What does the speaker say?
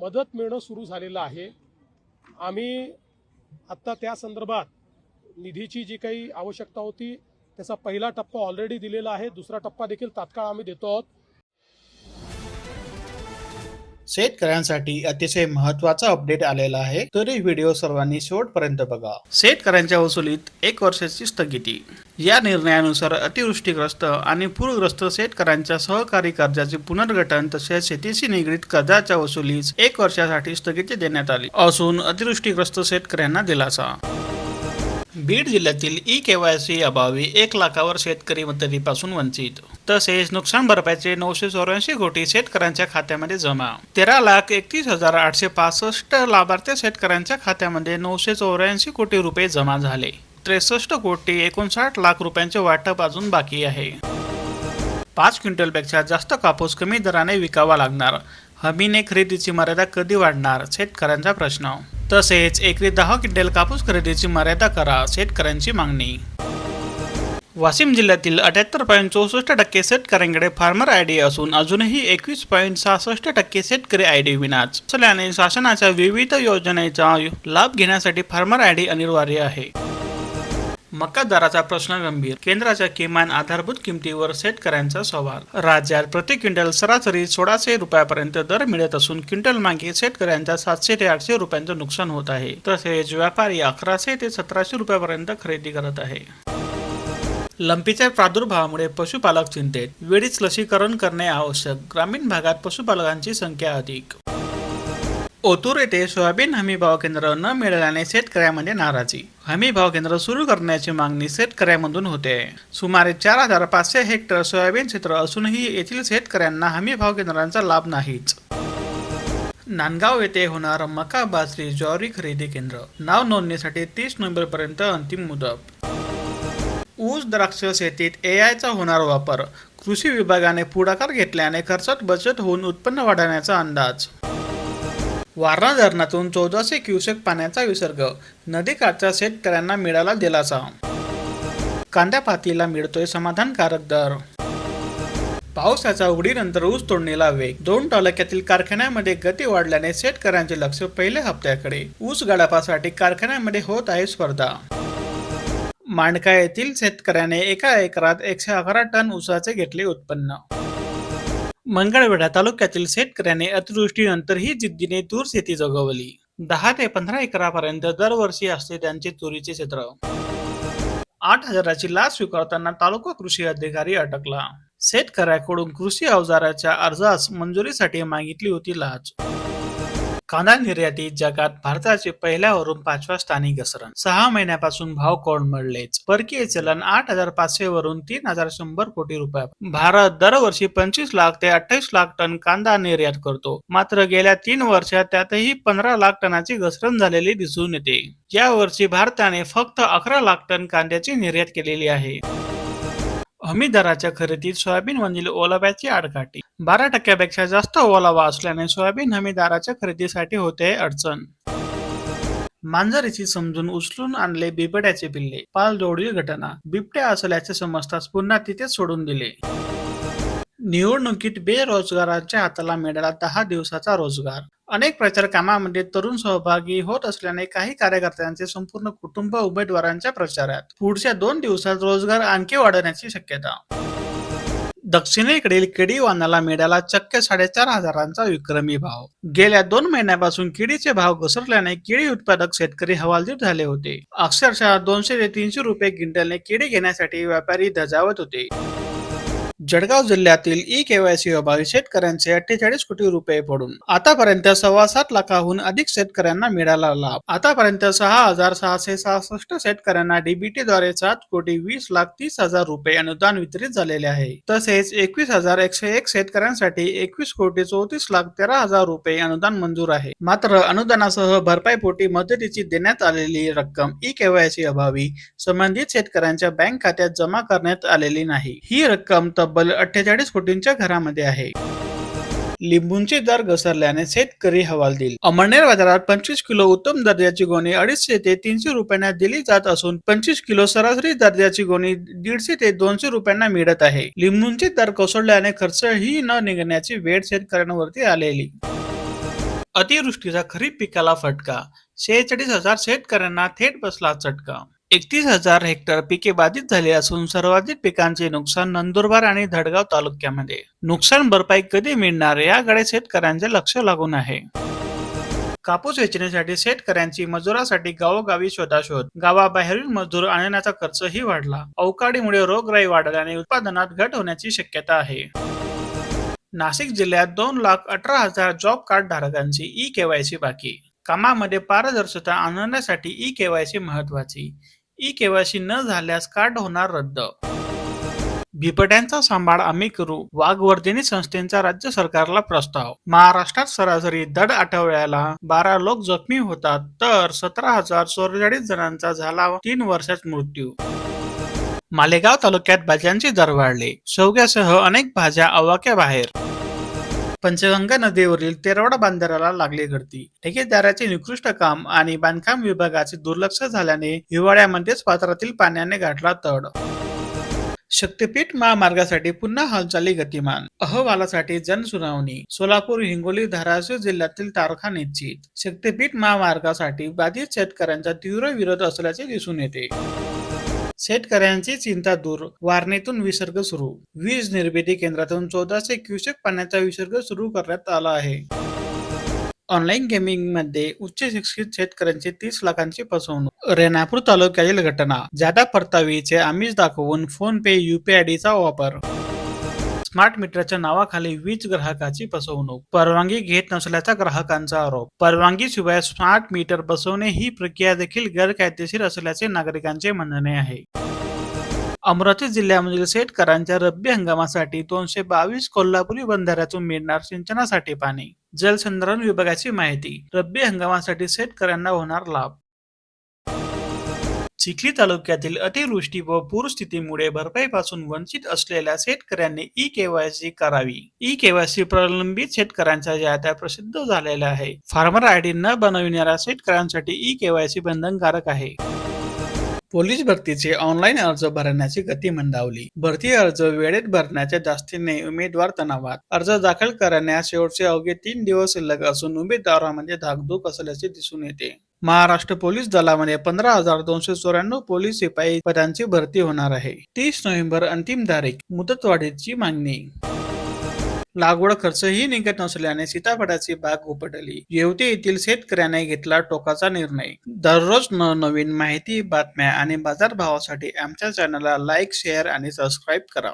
मदत मिळणं सुरू झालेलं आहे. आम्ही आत्ता त्या संदर्भात निधीची जी काही आवश्यकता होती त्याचा पहिला टप्पा ऑलरेडी दिलेला आहे. दुसरा टप्पा देखील तात्काळ आम्ही देतो आहोत. शेतकऱ्यांसाठी अतिशय महत्त्वाचा अपडेट आलेला आहे. तरी व्हिडिओ सर्वांनी शेवटपर्यंत बघा. शेतकऱ्यांच्या वसुलीत एक वर्षाची स्थगिती या निर्णयानुसार अतिवृष्टीग्रस्त आणि पूरग्रस्त शेतकऱ्यांच्या सहकारी कर्जाचे पुनर्गठन तसेच शेतीशी निगडीत कर्जाच्या वसुलीस एक वर्षासाठी स्थगिती देण्यात आली. असून अतिवृष्टीग्रस्त शेतकऱ्यांना दिलासा. बीड जिल्ह्यातील ई के वाय सी अभावी एक लाखावर शेतकरी मदतीपासून वंचित. तसेच नुकसान भरपाईचे नऊशे चौऱ्याऐंशी कोटी शेतकऱ्यांच्या खात्यामध्ये जमा. तेरा लाख एकतीस हजार आठशे पासष्ट लाभार्थी शेतकऱ्यांच्या खात्यामध्ये नऊशे चौऱ्याऐंशी कोटी रुपये जमा झाले. त्रेसष्ट कोटी एकोणसाठ लाख रुपयांचे वाटप अजून बाकी आहे. पाच क्विंटलपेक्षा जास्त कापूस कमी दराने विकावा लागणार. हमीने खरेदीची मर्यादा कधी वाढणार? शेतकऱ्यांचा प्रश्न तसेच एकरी दहा क्विंटल कापूस खरेदीची मर्यादा करा शेतकऱ्यांची मागणी. वाशिम जिल्ह्यातील अठ्याहत्तर पॉईंट चौसष्ट टक्के शेतकऱ्यांकडे फार्मर आय डी असून अजूनही एकवीस पॉईंट सहासष्ट टक्के शेतकरी आय डी विनाच. असल्याने शासनाच्या विविध योजनेचा लाभ घेण्यासाठी फार्मर आय डी अनिवार्य आहे. मका दराचा प्रश्न गंभीर. केंद्राच्या किमान आधारभूत किमतीवर शेतकऱ्यांचा सवाल. राज्यात प्रति क्विंटल सरासरी सोळाशे रुपयापर्यंत दर मिळत असून क्विंटल मागे शेतकऱ्यांचा सातशे ते आठशे रुपयांचं नुकसान होत आहे. तसेच व्यापारी अकराशे ते सतराशे रुपयापर्यंत खरेदी करत आहे. लंपीच्या प्रादुर्भावामुळे पशुपालक चिंतेत. वेळीच लसीकरण करणे आवश्यक. ग्रामीण भागात पशुपालकांची संख्या अधिक. ओतूर येथे सोयाबीन हमी भाव केंद्र न मिळाल्याने शेतकऱ्यांमध्ये नाराजी. हमी भाव केंद्र सुरू करण्याची मागणी शेतकऱ्यांमधून होते. सुमारे चार हजार पाचशे हेक्टर सोयाबीन क्षेत्र असूनही येथील शेतकऱ्यांना हमी भाव केंद्रांचा लाभ नाहीच. नांदगाव येथे होणार मका बाजरी ज्वारी खरेदी केंद्र. नाव नोंदणीसाठी तीस नोव्हेंबर पर्यंत अंतिम मुदत. ऊस द्राक्ष शेतीत एआयचा होणार वापर. कृषी विभागाने पुढाकार घेतल्याने खर्चात बचत होऊन उत्पन्न वाढवण्याचा अंदाज. वारणा धरणातून चौदाशे क्युसेक पाण्याचा विसर्ग. नदीकाठच्या शेतकऱ्यांना मिळाला दिलासा. कांद्या पातीला मिळतोय समाधानकारक दर. पावसाच्या उघडीनंतर ऊस तोडणीला वेग. दोन तालुक्यातील कारखान्यामध्ये गती वाढल्याने शेतकऱ्यांचे लक्ष पहिल्या हप्त्याकडे. ऊस गडापासाठी कारखान्यामध्ये होत आहे स्पर्धा. मांडका येथील शेतकऱ्याने एका एकरात एकशे अकरा टन ऊसाचे घेतले उत्पन्न. मंगळवेढा तालुक्यातील शेतकऱ्याने अतिवृष्टीनंतरही जिद्दीने तूर शेती जगवली. दहा ते पंधरा एकरापर्यंत दरवर्षी असते त्यांचे तुरीचे क्षेत्र आठ हजाराची लाच स्वीकारताना तालुका कृषी अधिकारी अटकला. शेतकऱ्याकडून कृषी अवजाराच्या अर्जास मंजुरीसाठी मागितली होती लाच. कांदा निर्यातीत जगात भारताचे पहिल्यावरून पाचव्या स्थानी घसरण. सहा महिन्यापासून भाव कोलमडलेच परकीय चलन आठ हजार पाचशे वरून तीन हजार शंभर कोटी रुपये. भारत दरवर्षी पंचवीस लाख ते अठ्ठावीस लाख टन कांदा निर्यात करतो. मात्र गेल्या तीन वर्षात त्यातही पंधरा लाख टनाची घसरण झालेली दिसून येते. या वर्षी भारताने फक्त अकरा लाख टन कांद्याची निर्यात केलेली आहे. हमी दराच्या खरेदीत सोयाबीन मधील ओलाव्याची आडकाठी. बारा टक्क्यापेक्षा जास्त ओलावा असल्याने सोयाबीन हमी दराच्या खरेदीसाठी होते अडचण. मांजरीची समजून उचलून आणले बिबट्याचे पिल्ले. पालजोडील घटना. बिबट्या असल्याचे समजताच पुन्हा तिथेच सोडून दिले. निवडणुकीत बेरोजगाराच्या हाताला मिळाला दहा दिवसाचा रोजगार. अनेक प्रचार कामामध्ये तरुण सहभागी होत असल्याने काही कार्यकर्त्यांचे संपूर्ण कुटुंब उमेदवारांच्या प्रचारात. पुढच्या दोन दिवसात रोजगार आणखी वाढवण्याची शक्यता. दक्षिणेकडील केडी वाहनाला मिळाला चक्क साडेचार हजारांचा विक्रमी भाव. गेल्या दोन महिन्यापासून केळीचे भाव घसरल्याने केळी उत्पादक शेतकरी हवालदिल झाले होते. अक्षरशः दोनशे ते तीनशे रुपये क्विंटलने केळी घेण्यासाठी व्यापारी धजावत होते. जळगाव जिल्ह्यातील ई केवायसी अभावी शेतकऱ्यांचे अठ्ठेचाळीस कोटी रुपये पडून आतापर्यंत सव्वा सात लाखाहून अधिक शेतकऱ्यांना मिळाला लाभ. आतापर्यंत सहा हजार सहाशे सहासष्ट शेतकऱ्यांना डीबीटी द्वारे सात कोटी वीस लाख तीस हजार रुपये अनुदान वितरित झालेले आहे. तसेच एकवीस हजार एकशे एक शेतकऱ्यांसाठी एकवीस कोटी चौतीस लाख तेरा हजार रुपये अनुदान मंजूर आहे. मात्र अनुदानासह भरपाईपोटी मदतीची देण्यात आलेली रक्कम ई केवायसी अभावी संबंधित शेतकऱ्यांच्या बँक खात्यात जमा करण्यात आलेली नाही. ही रक्कम तब्बल अठ्ठेचाळीस कोटींच्या घरामध्ये आहे. लिंबूंचे दर घसरल्याने शेतकरी हवालदिल. अमळनेर बाजारात पंचवीस किलो उत्तम दर्जाची गोणी अडीचशे ते तीनशे रुपयांना दिली जात असून पंचवीस किलो सरासरी दर्जाची गोणी दीडशे ते दोनशे रुपयांना मिळत आहे. लिंबूंचे दर कोसळल्याने खर्च ही न निघण्याची वेळ शेतकऱ्यांवरती आलेली. अतिवृष्टीचा खरीप पिकाला फटका. शेहेचाळीस हजार शेतकऱ्यांना थेट बसला चटका. एकतीस हजार हेक्टर पिके बाधित झाली असून सर्वाधिक पिकांचे नुकसान नंदुरबार आणि धडगाव तालुक्यामध्ये. नुकसान भरपाई कधी मिळणार याकडे शेतकऱ्यांचे लक्ष लागून आहे. कापूस वेचण्यासाठी शेतकऱ्यांची मजुरासाठी गावोगावी शोधाशोध. गावाबाहेरील मजूर आणण्याचा खर्चही वाढला. अवकाळीमुळे रोगराई वाढल्याने उत्पादनात घट होण्याची शक्यता आहे. नाशिक जिल्ह्यात दोन लाख अठरा हजार जॉब कार्ड धारकांची ई केवायसी बाकी. कामामध्ये पारदर्शकता आणण्यासाठी ई केवायसी महत्वाची ई केवायसी न झाल्यास कार्ड होणार रद्द. भिपट्यांचा सांभाळ आम्ही करू वाघवर्धिनी संस्थेचा राज्य सरकारला प्रस्ताव. महाराष्ट्रात सरासरी दर आठवड्याला बारा लोक जखमी होतात तर सतरा हजार चौवेचाळीस जणांचा झाला तीन वर्षात मृत्यू. मालेगाव तालुक्यात भाज्यांचे दर वाढले. शेवग्यासह अनेक भाज्या अवाक्या बाहेर पंचगंगा नदीवरील तेरवडा बांधाराला लागली गर्दी. ठेकेदाराचे निकृष्ट काम आणि बांधकाम विभागाचे दुर्लक्ष झाल्याने हिवाळ्यामध्येच पात्रातील पाण्याने गाठला तड. शक्तीपीठ महामार्गासाठी पुन्हा हालचाली गतिमान. अहवालासाठी जनसुनावणी. सोलापूर हिंगोली धाराशिव जिल्ह्यातील तारखा निश्चित. शक्तीपीठ महामार्गासाठी बाधित शेतकऱ्यांचा तीव्र विरोध असल्याचे दिसून येते. शेतकऱ्यांची चिंता दूर. वारणीतून विसर्ग सुरू. वीज निर्मिती केंद्रातून चौदाशे क्युसेक पाण्याचा विसर्ग सुरू करण्यात आला आहे. ऑनलाईन गेमिंगमध्ये उच्च शिक्षित शेतकऱ्यांची तीस लाखांची फसवणूक. रेणापूर तालुक्यातील घटना. जादा परतावीचे आमिष दाखवून फोन पे युपीआयडीचा वापर. स्मार्ट मीटरच्या नावाखाली वीज ग्राहकाची फसवणूक. परवानगी घेत नसल्याचा ग्राहकांचा आरोप. परवानगी शिवाय स्मार्ट मीटर बसवणे ही प्रक्रिया देखील गैरकायदेशीर असल्याचे नागरिकांचे म्हणणे आहे. अमरावती जिल्ह्यामधील शेतकऱ्यांच्या रब्बी हंगामासाठी दोनशे बावीस कोल्हापुरी बंधाऱ्यातून मिळणार सिंचनासाठी पाणी. जलसंधारण विभागाची माहिती. रब्बी हंगामासाठी शेतकऱ्यांना होणार लाभ. चिखली तालुक्यातील अतिवृष्टी व पूरस्थितीमुळे भरपाईपासून वंचित असलेल्या शेतकऱ्यांनी ई केवायसी करावी. ई केवायसी प्रलंबित शेतकऱ्यांच्या याद्या प्रसिद्ध झालेल्या आहे. फार्मर आयडी न बनविणाऱ्या शेतकऱ्यांसाठी ई केवायसी बंधनकारक आहे. पोलीस भरतीचे ऑनलाईन अर्ज भरण्याची गती मंदावली. भरती अर्ज वेळेत भरण्याच्या जास्तीने उमेदवार तणावात. अर्ज दाखल करण्यास शेवटचे अवघे तीन दिवस शिल्लक असून उमेदवारांमध्ये धाकधूक असल्याचे दिसून येते. महाराष्ट्र पोलीस दलामध्ये पंधरा हजार दोनशे चौऱ्याण्णव पोलीस शिपाई पदांची भरती होणार आहे. तीस नोव्हेंबर अंतिम तारीख मुदतवाढीची मागणी. लागवड खर्चही निघत नसल्याने सीताफळाची बाग उपटली. येवती येथील शेतकऱ्याने घेतला टोकाचा निर्णय. दररोज नवनवीन माहिती बातम्या आणि बाजारभावासाठी आमच्या चॅनलला लाईक शेअर आणि सबस्क्राईब करा.